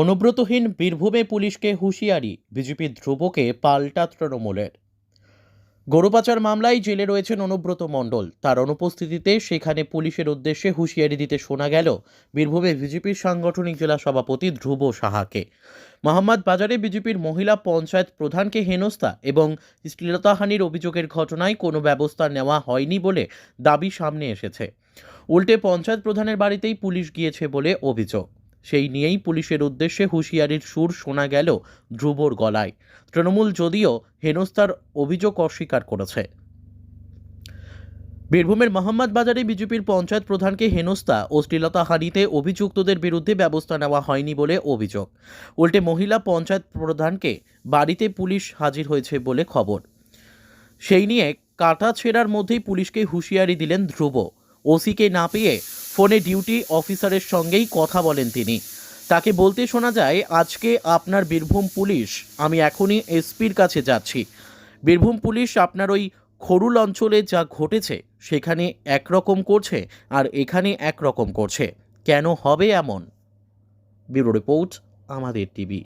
অনুব্রতহীন বীরভূমে পুলিশকে হুঁশিয়ারি। বিজেপি ধ্রুবকে পাল্টা তৃণমূলের। গরু পাচার মামলায় জেলে রয়েছেন অনুব্রত মণ্ডল। তার অনুপস্থিতিতে সেখানে পুলিশের উদ্দেশ্যে হুঁশিয়ারি দিতে শোনা গেল বীরভূমে বিজেপির সাংগঠনিক জেলা সভাপতি ধ্রুব সাহাকে। মোহাম্মদ বাজারে বিজেপির মহিলা পঞ্চায়েত প্রধানকে হেনস্থা এবং শ্লীলতাহানির অভিযোগের ঘটনায় কোনো ব্যবস্থা নেওয়া হয়নি বলে দাবি সামনে এসেছে। উল্টে পঞ্চায়েত প্রধানের বাড়িতেই পুলিশ গিয়েছে বলে অভিযোগ। সেই নিয়েই পুলিশের উদ্দেশ্যে হুঁশিয়ারির সুর শোনা গেল ধ্রুবর গলায়। তৃণমূল যদিও হেনস্থার অভিযোগ অস্বীকার করেছে। বীরভূমের মোহাম্মদ বাজারে বিজেপির পঞ্চায়েত প্রধানকে হেনস্থা ও শ্লীলতাহানিতে অভিযুক্তদের বিরুদ্ধে ব্যবস্থা নেওয়া হয়নি বলে অভিযোগ। উল্টে মহিলা পঞ্চায়েত প্রধানকে বাড়িতে পুলিশ হাজির হয়েছে বলে খবর। সেই নিয়ে কাটা ছেঁড়ার মধ্যেই পুলিশকে হুঁশিয়ারি দিলেন ধ্রুব। ওসিকে না পেয়ে ফোনে ডিউটি অফিসারের সঙ্গেই কথা বলেন তিনি। তাকে বলতে শোনা যায়, আজকে আপনার বীরভূম পুলিশ, আমি এখনই এসপির কাছে যাচ্ছি। বীরভূম পুলিশ আপনার ওই খরুল অঞ্চলে যা ঘটেছে, সেখানে একরকম করছে আর এখানে একরকম করছে। কেন হবে এমন? ব্যুরো রিপোর্ট, আমাদের টিভি।